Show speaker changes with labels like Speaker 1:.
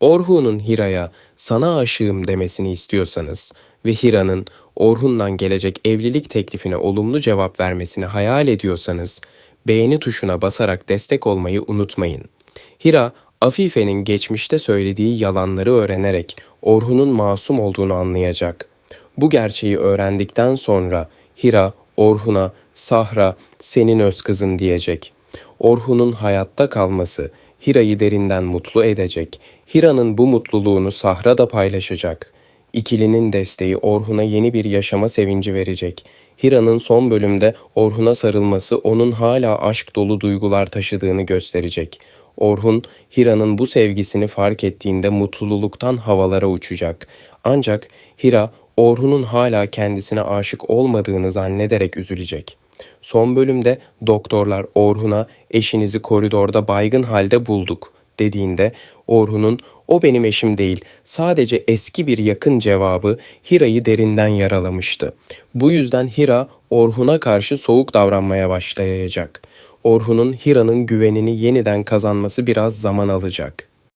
Speaker 1: Orhun'un Hira'ya sana aşığım demesini istiyorsanız ve Hira'nın Orhun'dan gelecek evlilik teklifine olumlu cevap vermesini hayal ediyorsanız beğeni tuşuna basarak destek olmayı unutmayın. Hira, Afife'nin geçmişte söylediği yalanları öğrenerek Orhun'un masum olduğunu anlayacak. Bu gerçeği öğrendikten sonra Hira, Orhun'a, Sahra senin öz kızın diyecek. Orhun'un hayatta kalması Hira'yı derinden mutlu edecek. Hira'nın bu mutluluğunu Sahra da paylaşacak. İkilinin desteği Orhun'a yeni bir yaşama sevinci verecek. Hira'nın son bölümde Orhun'a sarılması onun hala aşk dolu duygular taşıdığını gösterecek. Orhun, Hira'nın bu sevgisini fark ettiğinde mutluluktan havalara uçacak. Ancak Hira, Orhun'un hala kendisine aşık olmadığını zannederek üzülecek. Son bölümde doktorlar Orhun'a eşinizi koridorda baygın halde bulduk dediğinde Orhun'un o benim eşim değil sadece eski bir yakın cevabı Hira'yı derinden yaralamıştı. Bu yüzden Hira Orhun'a karşı soğuk davranmaya başlayacak. Orhun'un Hira'nın güvenini yeniden kazanması biraz zaman alacak.